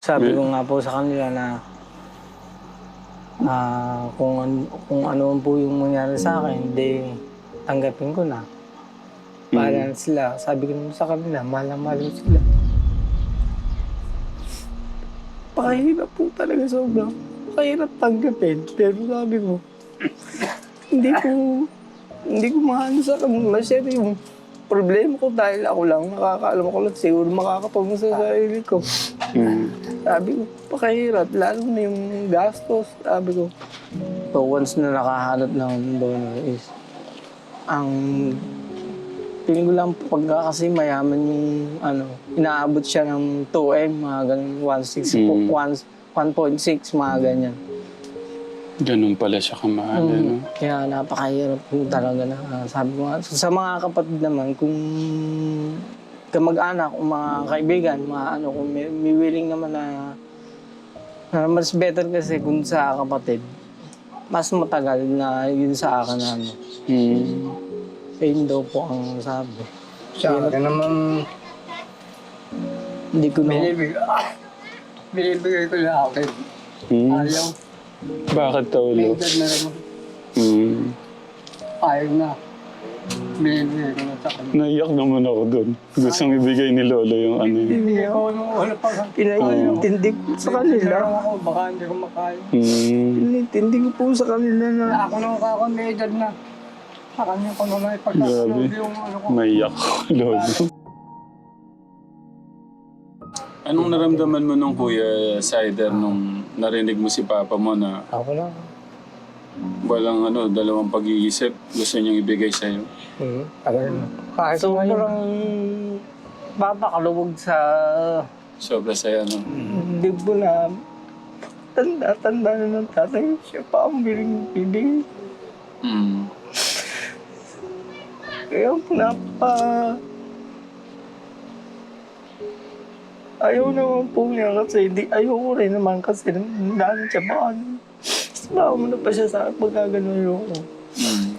Sabi ko nga po sa kanila na ah, kung, an- kung ano man po yung mangyari sa akin, hindi tanggapin ko na. Bahala na sila. Sabi ko naman sa kanila, mahal na mahal ko sila. Pakahirap po talaga sobra. Pakahirap tanggapin. Pero sabi ko, hindi ko, hindi ko maano sa. Masyado yung problema ko dahil ako lang, nakakaalam ko lang siguro makakatulong sa sarili ko. Mm. Sabi ko, pakahirap, lalo na yung gastos. Sabi ko, so once na nakahanap ng donor is, ang tingin ko lang pagka kasi mayaman yung ano, inaabot siya ng 2M, mga ganun, 1.6, po, Mm. 1 1.6, mga ganyan. Ganun pala siya kamahal, Mm. ano? Kaya napakahirap po talaga na. ah, Sabi ko nga, sa mga kapatid naman, kung kamag-anak, kung mga kaibigan, mga ano, kung may, may willing naman na, na mas better kasi kung sa kapatid, mas matagal na yun sa akin na ano. Mm. Ayun daw po ang sabi. Sa akin naman, Hindi ko na... binibigay, ah, binibigay ko na akin. Mm. Ayaw, Bakit taulo? edad na naman. Mm. Ayaw na. Naiyak naman ako doon. Gustong ibigay ni Lolo yung ano yun. Hindi ako nung wala pa ka. Pinaintindi ko sa kanila. Ako, baka hindi ko makaya. Mm. Pinaintindi ko po sa kanila na... Na ako nung ako may edad na. Sa kanya ko naman Grabe. ipagkasunod yung ano ko. Maiyak ako, Lolo. Anong naramdaman mo nung Kuya Sider nung narinig mo si Papa mo na Ako lang. walang ano, dalawang pag-iisip, gusto niyang ibigay sa'yo? Hmm, talaga. Kahit So, ngayon, parang papakaluwag sa Sobra sa'yo, ano? Hindi po na tanda-tanda na ng tatay. Siya pa ang biling bibig. Mm. Kaya po napa... Ayaw naman po niya kasi di, ayaw ko rin naman kasi dahil siya ba ano. Sumama mo na pa siya sa akin pagka gano'n yung Mm.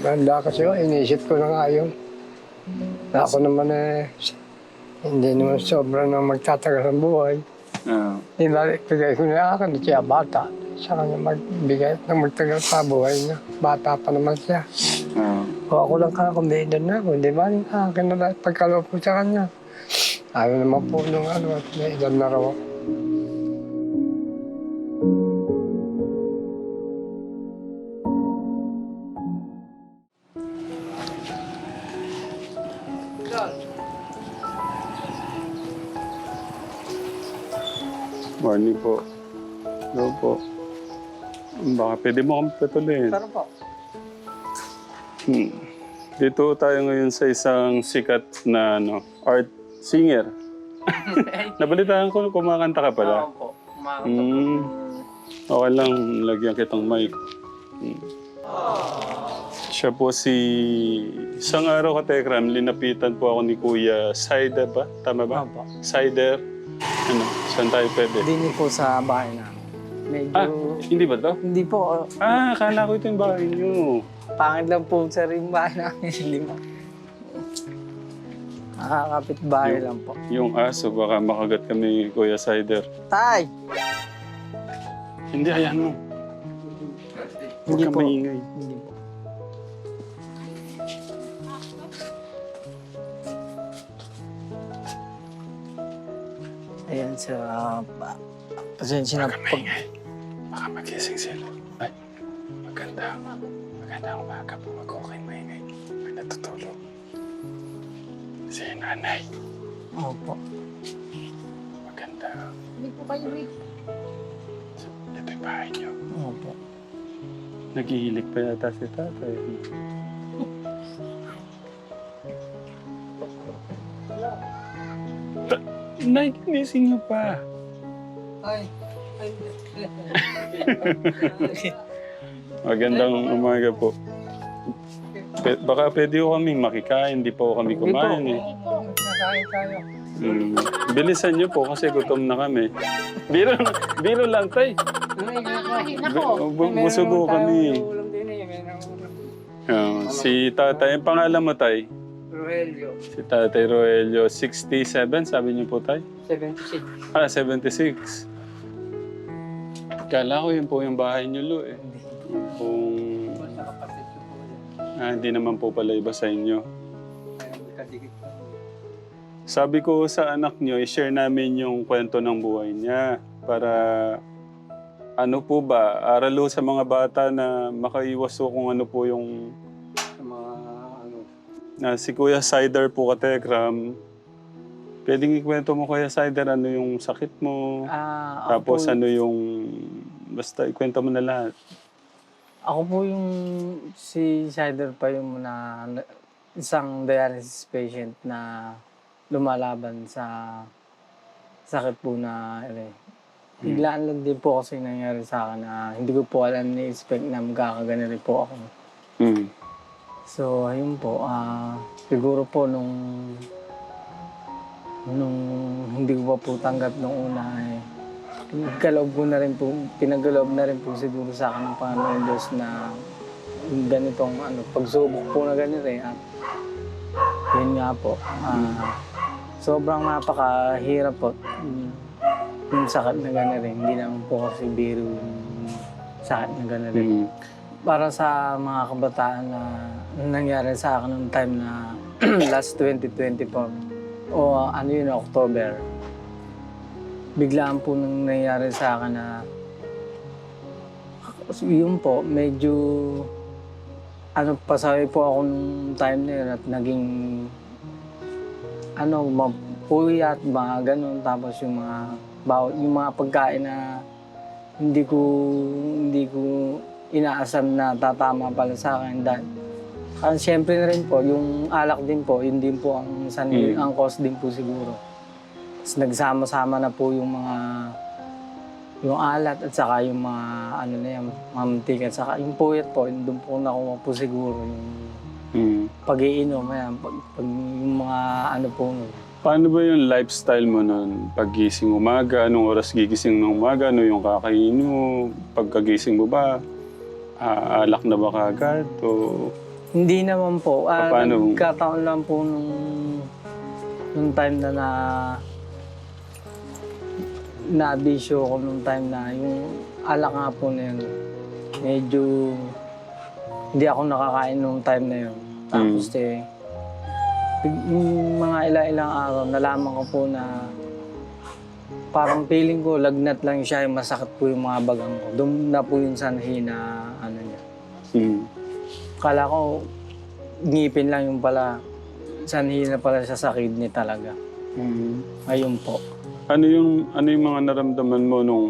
Ganda kasi yun, inisip ko na nga yun. Na ako naman eh, hindi naman sobra na magtatagal ng buhay. Ah. Ibigay ko na akin, siya bata. Sa kanya magbigay na magtagal pa buhay niya. Bata pa naman siya. Ah. O ako lang kakakumbidan na ako, hindi ba rin akin na lahat pagkaloob ko sa kanya. Ayaw naman po nung ano, may edad na raw. ako. Morning po. Hello po. Baka pwede mo kami patuloyin. Pero po, Hmm. Dito tayo ngayon sa isang sikat na ano, art singer. Nabalitaan ko kumakanta ka pala. ako po. Kumakanta Mm. Okay lang, lagyan kitang mic. Mm. Siya po si... Isang araw ka, Tekram, linapitan po ako ni Kuya Sider ba? Tama ba? Opo. Sider. Ano, saan tayo pwede? Hindi po sa bahay namin. Medyo... Ah, hindi ba to? Hindi po. Ah, akala ko ito yung bahay niyo. Pangit lang po sa rin bahay namin. Hindi mo. Nakakapit bahay lang po. Yung aso, baka makagat kami, Kuya Sider. Tay! Hindi, ayan mo. Huwag Hindi ka po. maingay. Hindi po. Ayan sa... pa, pasensya na pag... Baka magising sila. Ay, maganda. Maganda ang umaga po. Wag ko kayo maingay. May natutulog. Si nanay. Opo. Maganda. Hindi po kayo wait. Ito yung bahay niyo. Opo. Naghihilig pa yata si tatay. Gising niyo pa. Ay, Magandang umaga po. Pe- baka pwede ko kaming makikain, hindi po kami kumain eh. nakain tayo. Mm. Bilisan niyo po kasi gutom na kami. Biro, biro lang tay. Bu- busog po kami. Ulam din eh, meron ulam. Ah, si tatay, ang pangalan mo tay? Rogelio, Si Tatay Roelio, 67, sabi niyo po tayo? 76. Ah, 76. Kala ko yun po yung bahay niyo, Lu, eh. Kung... Sa kapatid ko po yan. Ah, hindi naman po pala iba sa inyo. Kadikit ko. Sabi ko sa anak niyo, i-share namin yung kwento ng buhay niya para ano po ba, aralo sa mga bata na makaiwas po kung ano po yung Sa. Na si Kuya Sider po katekram. Pwedeng ikwento mo Kuya Sider ano yung sakit mo. Ah, ako Tapos po, ano yung basta ikwento mo na lahat. Ako po yung si Sider pa yung na, na- isang dialysis patient na lumalaban sa sakit po na ano eh. Biglaan lang din po kasi nangyari sa akin na hindi ko po alam ni-expect na magkakagana rin po ako. Mm. So, ayun po. ah siguro po nung nung hindi ko pa po tanggap nung una eh, pinagkaloob ko na rin po, pinagkaloob na rin po siguro sa akin ng Panginoon Diyos na ganitong ano, pagsubok po na ganito eh. At yun nga po. ah, sobrang napakahirap po. Yung, yung sakit na gano'n rin. Hindi naman po kasi biro yung sakit na gano'n rin Mm. Para sa mga kabataan na nangyari sa akin noong time na last 2024 o ano yun, October. Biglaan po nang nangyari sa akin na yun po, medyo ano, pasawi po ako nung time na yun at naging ano, mapuyat, mga ganun. Tapos yung mga, bawat, yung mga pagkain na hindi ko, hindi ko inaasam na tatama pala sa akin dahil kasi syempre na rin po, yung alak din po, yun din po ang sanhi, Mm. ang cause din po siguro. Tapos nagsama-sama na po yung mga yung alat at saka yung mga ano na yan, mga mantika at saka yung puyat po, yun doon po nakuha po siguro yung Mm. pag-iinom, ayan, pag, pag yung mga ano po. Paano ba yung lifestyle mo nun? Paggising umaga, anong oras gigising ng umaga, ano yung kakainin mo? Pagkagising mo ba, ah, alak na ba kagad? O... Hindi naman po. Ah, Paano? Nagkataon lang po nung, nung time na na na-bisyo ko nung time na yung alak nga po na yun. Medyo hindi ako nakakain nung time na yun. Tapos eh, yung mga ilang-ilang araw, nalaman ko po na parang feeling ko lagnat lang siya, yung masakit po yung mga bagang ko. Doon na po yung sanhi na ano niya. Mm. Kala ko, ngipin lang yung pala. Sanhi na pala siya sa kidney talaga. Mm. Ayun po. Ano yung ano yung mga naramdaman mo nung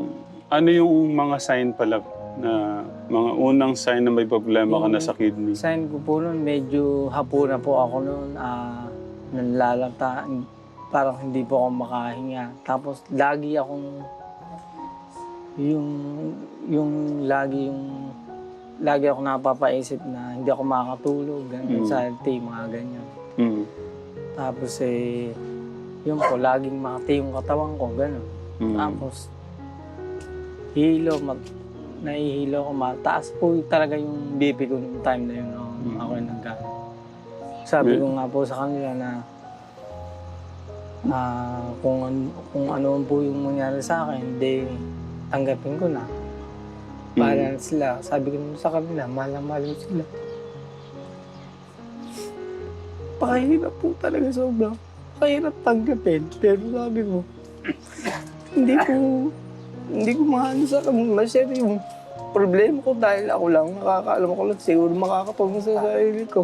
ano yung mga sign pala na mga unang sign na may problema ka na sa kidney? Sign ko po noon, medyo hapo na po ako noon. Ah, nanlalata, parang hindi po ako makahinga. Tapos lagi akong yung yung lagi yung lagi ako napapaisip na hindi ako makakatulog, ganun, Mm. anxiety, mga ganyan. Mm. Tapos eh, yun po, laging makati yung katawan ko, gano'n. Mm. Tapos, hilo, mag, nahihilo ko, mataas po talaga yung BP ko nung time na yun, no, Mm. ako yung nagka. Sabi ko nga po sa kanila na ah, kung, kung ano po yung mangyari sa akin, hindi tanggapin ko na. Bahala na sila. Sabi ko sa kanila, mahal na mahal sila. Pakahirap po talaga sobrang. Pakahirap tanggapin. Pero sabi ko, hindi ko, hindi ko maano sa kanila. Masyado yung problema ko dahil ako lang, nakakaalam ko lang siguro makakatulong sa sarili ko.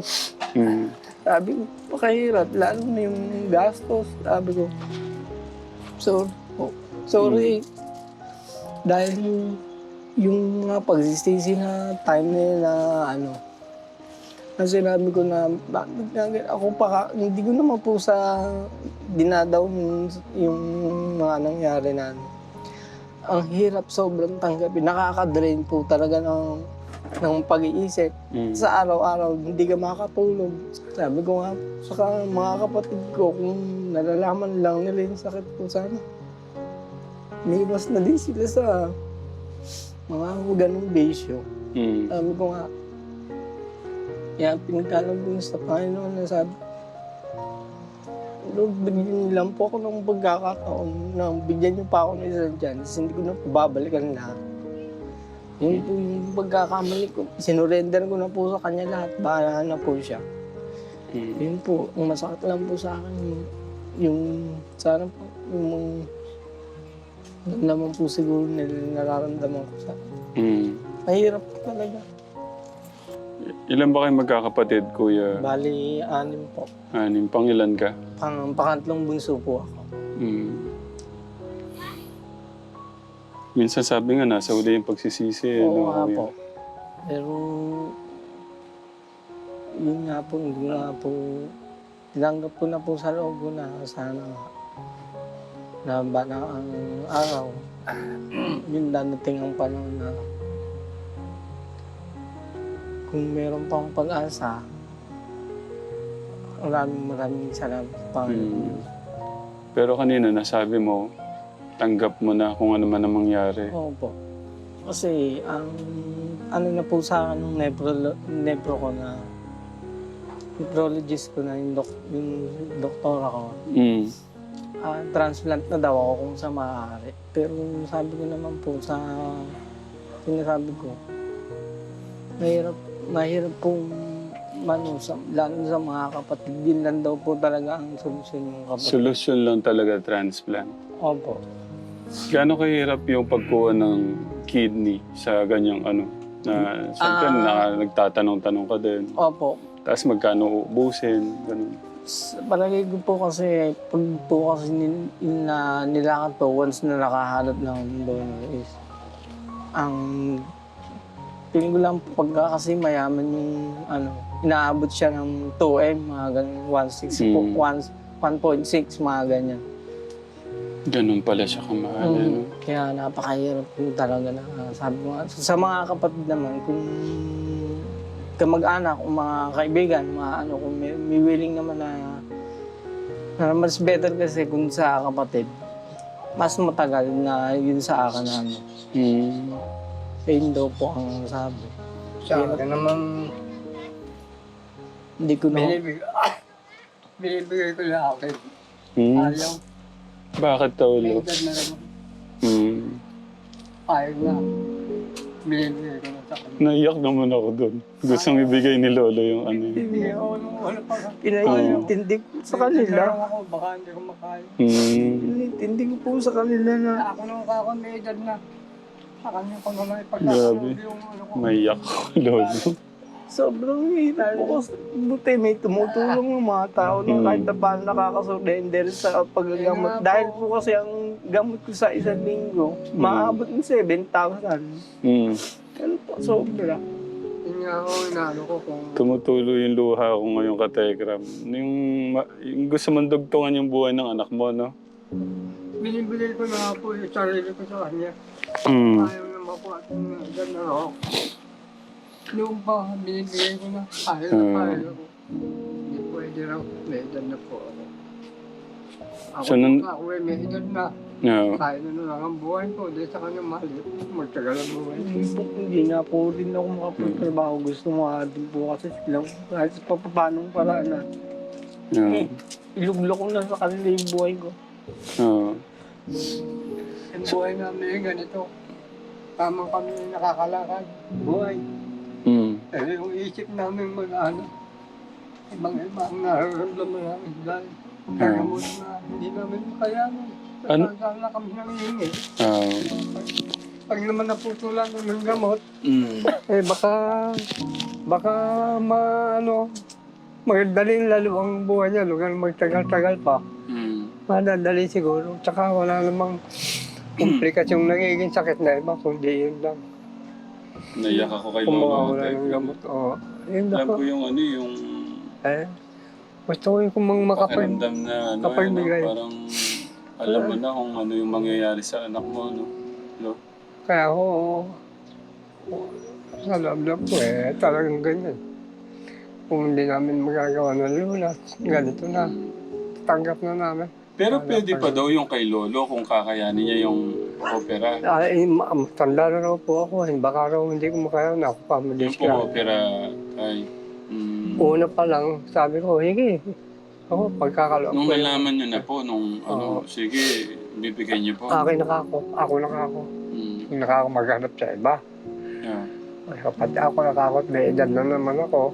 Mm. Sabi ko, pakahirap. Lalo na yung gastos. Sabi ko, sorry po. Sorry. Dahil yung, yung mga pagsisisi na time na yun na ano, na sinabi ko na, bakit? Ako pa, hindi ko naman po sa dinadaw yung, yung mga nangyari na ano. Ang hirap sobrang tanggapin. Nakaka-drain po talaga ng, ng pag-iisip Mm. sa araw-araw hindi ka makakatulog. Sabi ko nga sa mga kapatid ko kung nalalaman lang nila yung sakit ko sana. Umiwas na din sila sa mga ganong bisyo. Mm. Sabi ko nga, kaya pinagkalam ko sa Panginoon na sabi, Lord, bigyan niyo lang po ako ng pagkakataon na bigyan niyo pa ako ng isang chance. Hindi ko na babalikan lahat. Yun po yung pagkakamali ko. Sinurrender ko na po sa kanya lahat. Bahala na po siya. Mm. Yun po, ang masakit lang po sa akin yung, yung sana po, yung naman po siguro nila nararamdaman ko sa Mm. Mahirap po talaga. Ilan ba kayo magkakapatid, Kuya? Bali, anim po. Anim, pangilan ka? Pang, pangatlong bunso po ako. Mm. Minsan sabi nga, nasa uli yung pagsisisi. Oo no, nga Kuya? po. Pero, yun nga po, hindi nga po, tinanggap ko na po sa loob ko na sana nga, na ba na ang araw, yun dadating ang panahon na kung meron pang pag-asa, maraming maraming salamat pa. Mm. Pero kanina nasabi mo, tanggap mo na kung ano man ang mangyari. Oo po. Kasi ang ano na po sa akin ng nepro, nepro ko na nephrologist ko na yung, dok, yung doktora ko, Mm. ah, transplant na daw ako kung sa maaari. Pero sabi ko naman po sa sinasabi ko, mahirap, mahirap po mano, sa, lalo sa mga kapatid. Yun lang daw po talaga ang solusyon ng kapatid. Solusyon lang talaga transplant. Opo. Gaano kahirap yung pagkuha ng kidney sa ganyang ano? Na siyempre Ah. na, nagtatanong-tanong ka din. Opo. Tapos magkano uubusin, ganun. Sa palagay ko po kasi, pag po kasi nil, na nilakad po, once na nakahanap ng donor is, ang tingin ko lang pagka kasi mayaman yung ano, inaabot siya ng 2M, mga ganun, 1.6 po, Mm. 1 1.6, mga ganyan. Ganun pala siya kamahal. Mm. ano? Kaya napakahirap po talaga na sabi ko nga. Sa mga kapatid naman, kung kamag-anak, kung mga kaibigan, mga ano, kung may, may willing naman na, na mas better kasi kung sa kapatid, mas matagal na yun sa akin na ano. Mm. Yun daw po ang sabi. Sa akin naman, Hindi ko na... binibigay, ah, binibigay ko na akin. Mm. Ayaw, Bakit may taulo? edad na naman. Mm. Ayaw na. Binibigay ko na sa kanya. Naiyak naman ako doon. Gustong ibigay ni Lolo yung ano yun. Hindi ako nung ano pa. Pinahintindi ko sa kanila. Pero ako, baka hindi ko makaya. Mm. Pinahintindi ko po sa kanila na Ako nung kako may edad na. Sa kanya ko naman Grabe. ipagkasunod yung ano ko. Maiyak ako, Lolo. Sobrang hirap po kasi buti may tumutulong ng mga tao na Mm. kahit na paano nakakasurrender sa paggagamot. Dahil po kasi ang gamot ko sa isang linggo, maabot ng 7,000. Mm. Ano po, sobra. Yun nga ako, inaano ko kung Tumutulo yung luha ko ngayon ka Tekram. Yung, ma- yung gusto mong dugtungan yung buhay ng anak mo, no? binibigay ko na po yung sarili ko sa kanya. Mm. Ayaw na makuha at dyan na ako. Noong pa, binibigay ko na. Ayaw na Hmm. ayaw ko. Hindi pwede raw. May edad na po ako. Ako, So, nun- ako eh, may edad na. No. Kaya na lang ang buhay ko. Dahil sa kanya malit. Magtagal ang buhay. Hindi po, hindi nga po rin ako makapagtrabaho. Gusto mo nga din po kasi silang kahit sa papapanong paraan na No. iluglok ko na sa kanila yung buhay ko. No. Ang buhay namin ganito. Tamang kami nakakalakad. Buhay. Mm. Eh, yung isip namin mag-ano. Ibang iba ang nararamdaman namin dahil kagamot na hindi namin makayanan. Ano? Saan na kami nangihingi. Ah. Pag naman naputulan ng gamot, Mm. eh baka, baka maano, magdalin lalo ang buhay niya, lugar magtagal-tagal pa. Mm. Madadali siguro. Tsaka wala namang komplikasyong nagiging sakit na iba, kundi yun lang. Naiyak ako kay Kung Lolo. mawawala ng gamot. Oo. Yun Alam lang. ko yung ano, yung Eh, gusto ko yung kung makapag... pakiramdam na ano, kapag ano, bigay. parang alam mo na kung ano yung mangyayari sa anak mo, no? no? Kaya ako, sa loob-loob ko eh, talagang ganyan. Kung hindi namin magagawa ng lunas, ganito na. Tanggap na namin. Pero pwede pa daw yung kay Lolo kung kakayanin niya yung opera. Ay, ma- tanda na raw po ako. eh. Baka raw hindi ko makaya na ako pa Yung po opera ay... Mm, Una pa lang, sabi ko, hige. Oo, pagkakaloob Nung ko. nalaman nyo na po, nung ano, sige, bibigay niyo po. Akin nakako. Ako nakako. Mm. Hindi nakako maghanap sa iba. Yeah. Ay, Pati ako nakakot, may edad na naman ako.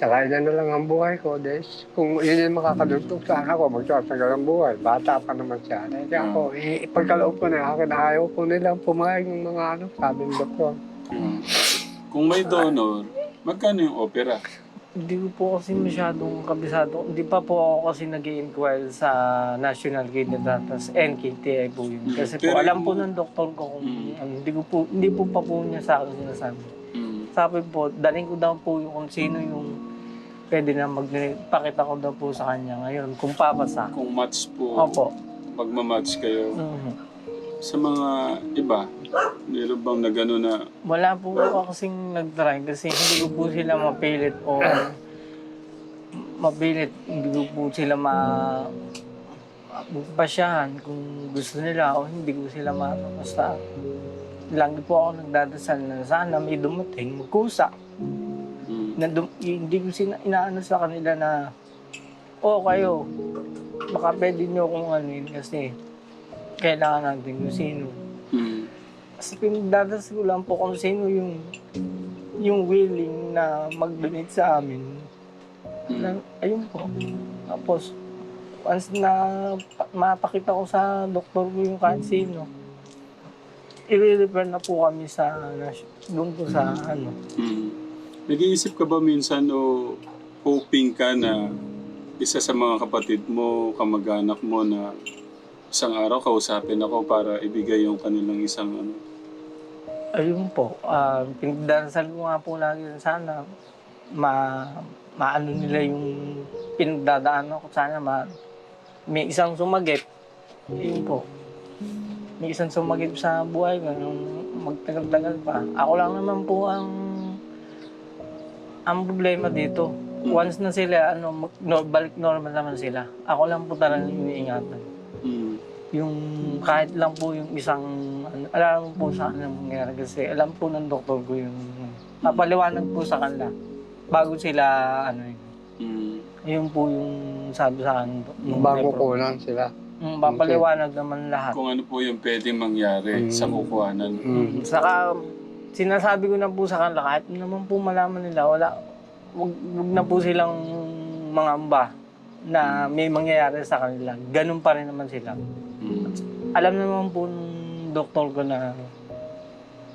Tsaka yan na lang ang buhay ko. Des, kung yun yung makakadugtog sa akin ako, magtatagal ang buhay. Bata pa naman siya. Eh, kaya ako, eh, pagkaloob ko na akin, ayaw po nilang pumayag ng mga ano, sabi ng doktor. Yeah. Kung may donor, magkano yung opera? Hindi ko po kasi masyadong kabisado. Hindi pa po ako kasi nag inquire sa National Kidney Datas, NKTI po yun. Kasi po, Pero alam yung- po ng doktor ko kung Mm. ano, hindi ko po, hindi po pa po niya sa akin sinasabi. Mm. Sabi po, daling ko daw po yung kung sino yung pwede na magpakita ko daw po sa kanya ngayon kung papasa. Kung match po, Opo. magmamatch kayo. Mhm. Sa mga iba, meron bang na gano'n na, Wala po ako kasing nag-try kasi hindi ko po sila mapilit o mapilit. Hindi ko po sila ma pasyahan kung gusto nila o hindi ko sila ma basta lagi po ako nagdadasal na sana may dumating magkusa na dum- hindi ko sina inaano sa kanila na o kayo baka pwede nyo kung ano yun kasi kailangan natin kung sino mm, kasi pinagdadasal ko lang po kung sino yung yung willing na mag-donate sa amin. mm, Na, ayun po. Tapos, once na pa- mapakita ko sa doktor ko yung kahit sino, i-refer na po kami sa, nas- doon po sa ano. mm. Nag-iisip ka ba minsan o hoping ka na isa sa mga kapatid mo, kamag-anak mo na isang araw kausapin ako para ibigay yung kanilang isang ano, Ayun po, uh, pinagdadasal ko nga po lagi na sana ma maano nila yung pinagdadaanan ko sana ma may isang sumagip. Yun po. May isang sumagip sa buhay ko nung magtagal-tagal pa. Ako lang naman po ang ang problema dito. Once na sila, ano, mag, no, balik normal naman sila. Ako lang po talaga yung iniingatan mm, yung kahit lang po yung isang ano, alam po sa kanila mangyari kasi alam po ng doktor ko yung papaliwanag po sa kanila bago sila ano yun. mm, Yun po yung sabi sa akin. nung Bago February. kunan sila. Mm, papaliwanag naman lahat. kung ano po yung pwedeng mangyari Mm. sa kukuhanan. Mm. Saka sinasabi ko na po sa kanila kahit naman po malaman nila wala wag, wag na po silang mga amba na may mangyayari sa kanila. Ganun pa rin naman sila. Mm, alam naman po ng doktor ko na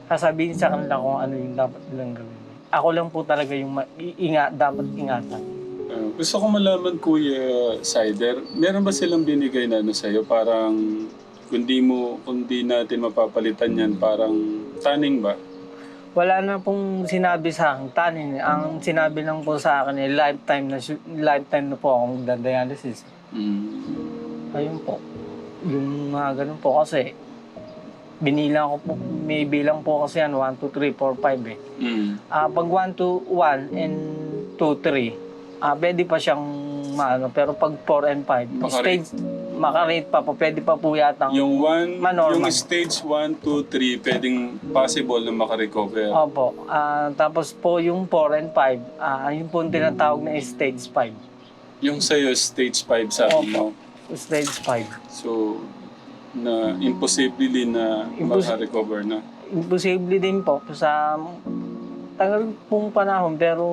sasabihin sa kanila kung ano yung dapat nilang gawin. Ako lang po talaga yung ma- inga, dapat ingatan. Uh, gusto ko malaman, Kuya Sider, meron ba silang binigay na ano sa'yo? Parang, kung di mo, kung di natin mapapalitan yan, parang taning ba? Wala na pong sinabi sa akin, tanin. Ang sinabi lang po sa akin, eh, lifetime na, lifetime na po akong magdadialysis. Mm. Ayun po. Yung mga ganun po kasi, binilang ko po, may bilang po kasi yan, 1, 2, 3, 4, 5 eh. Mm. Ah, pag 1 to 1 and 2, 3, ah, pwede pa siyang maano. Pero pag 4 and 5, Makarate. stage, makarate pa po. Pwede pa po yatang, Yung one, Manormal. yung stage 1, 2, 3, pwedeng possible na makarecover. opo. Ah, tapos po yung 4 and 5, ah, yun po yung tinatawag na stage 5. Yung sa'yo, stage 5 sabi mo. Stage 5. So, na imposible na Impos- makarecover na. Imposible din po sa tagal pong panahon pero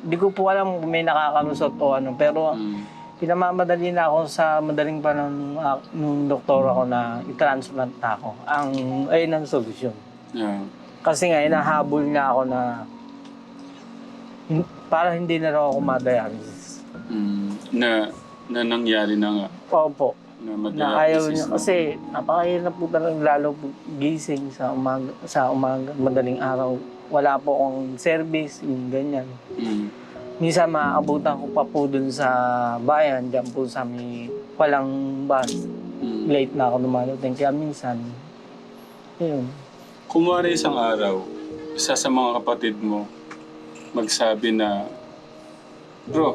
di ko po alam kung may nakakalusot o ano. Pero Mm. Pinamamadali na ako sa madaling panahon uh, nung doktor ako na i-transplant na ako. Ang, ayun ang solusyon. Yeah. Kasi nga, inahabol niya ako na hin- para hindi na raw ako madialysis. Mm. Na, na nangyari na nga. Opo, Na, na ayaw niya. na. Kasi napakahirap po talaga lalo po gising sa umaga, sa umaga, madaling araw. Wala po akong service, yung ganyan. Mm. Minsan maaabutan ko pa po dun sa bayan, dyan po sa may walang bus. Mm. Late na ako dumadating. Kaya minsan, yun. Kumari isang araw, isa sa mga kapatid mo, magsabi na, Bro,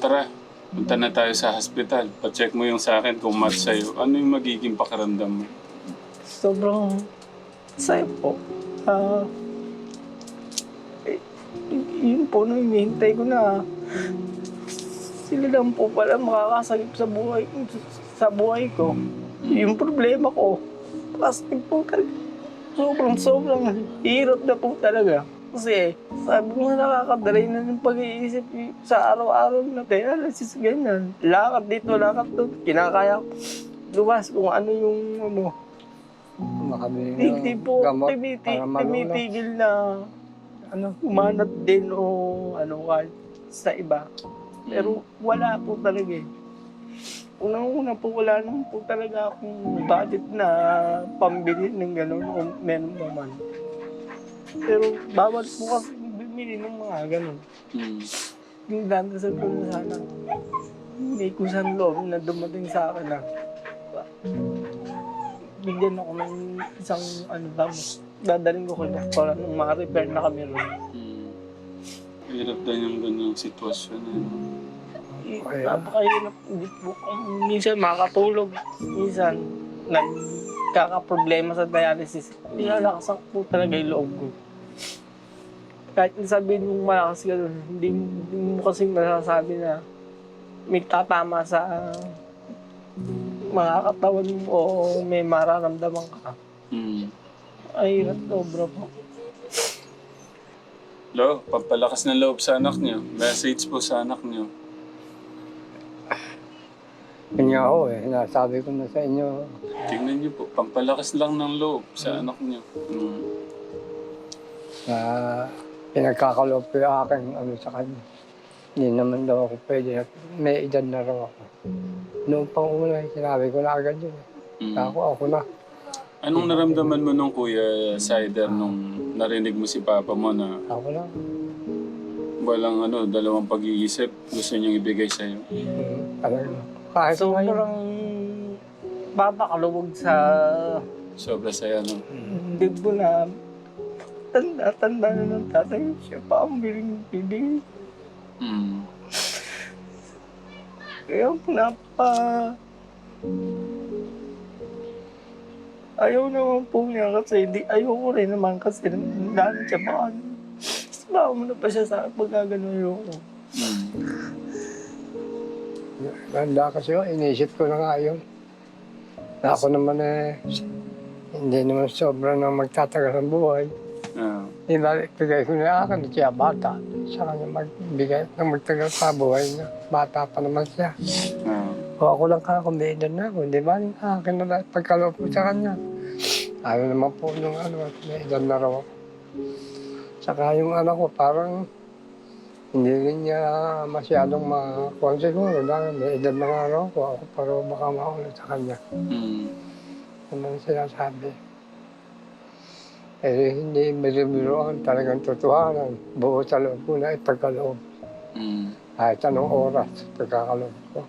tara, punta na tayo sa hospital. Pa-check mo yung sa akin kung match sa'yo. Ano yung magiging pakiramdam mo? Sobrang saya po. Ah, yun po, no, hinihintay ko na Sila lang po pala makakasagip sa buhay, sa buhay ko. Yung problema ko, plastic po talaga. Sobrang, sobrang hirap na po talaga. Kasi sabi ko nga nakakadalay na ng pag-iisip sa araw-araw na dialysis, ganyan. Lakad dito, lakad doon. Kinakaya ko. Luwas kung ano yung ano. Makabili Hindi ng po gamot timitigil na ano, umanat din o ano kahit sa iba. Pero wala po talaga eh. Unang-una po wala naman po talaga akong budget na pambili ng gano'n kung meron pa man. Pero bawal po kasi bumili ng mga gano'n. Mm. Yung dandasal ko na sana. May kusang loob na dumating sa akin na bigyan ako ng isang ano ba, dadaling ko kay doktor nung ma-repair na kami ron. Mm. Hirap din yung ganyang sitwasyon. Eh. Eh, Okay. Napakahirap. Hindi po minsan makakatulog. Minsan, nagkakaproblema sa dialysis. Nilalakasan po talaga yung loob ko. Kahit sabihin mong malakas ka doon, hindi, hindi mo kasi masasabi na may tatama sa mga katawan mo o may mararamdaman ka. Mm. Ay, sobra po. Lo, pampalakas ng loob sa anak niyo. Message po sa anak niyo. Nga ako eh, nasabi ko na sa inyo, Tingnan niyo po, pampalakas lang ng loob sa anak niyo. Mm. na pinagkakaloob ko yung aking ano sa kanya. Hindi naman daw ako pwede. at May edad na raw ako. Noong pang una, sinabi ko na agad yun. eh. Mm. Ako, ako na. Anong naramdaman mo nung Kuya Sider nung narinig mo si Papa mo na Ako na. walang ano, dalawang pag-iisip gusto niyang ibigay sa'yo? Hmm, talaga. Kahit ngayon. Sobrang papakaluwag sa Sobra sa'yo, no? Hindi po na tanda-tanda na ng tatay siya pa ang biling bibig. Mm. Kaya po napa... Ayaw naman po niya kasi di, ayaw ko rin naman kasi dahil siya pa ano. Sabaw mo na pa siya sa akin pag gano'n ayoko. Mm. Ganda kasi yun, inisip ko na nga yun. Na ako naman eh, hindi naman sobra na magtatagal ng buhay. Ah. Ibigay ko na akin, siya bata. Sa kanya magbigay ng magtagal sa buhay niya. Bata pa naman siya. Ah. O ako lang kakumbida na ako, di ba? Akin na lahat pagkaloob ko sa kanya. Ayaw naman po nung ano, at may edad na raw ako. Saka yung anak ko, parang hindi rin niya masyadong makuha siguro dahil may edad na nga raw ako. Ako pero baka makulit sa kanya. Mm. Ano ang sinasabi. Eh, hindi biro-biroan talagang totohanan. Buo sa loob ko na ipagkaloob. Mm. Kahit anong oras, pagkakaloob ko.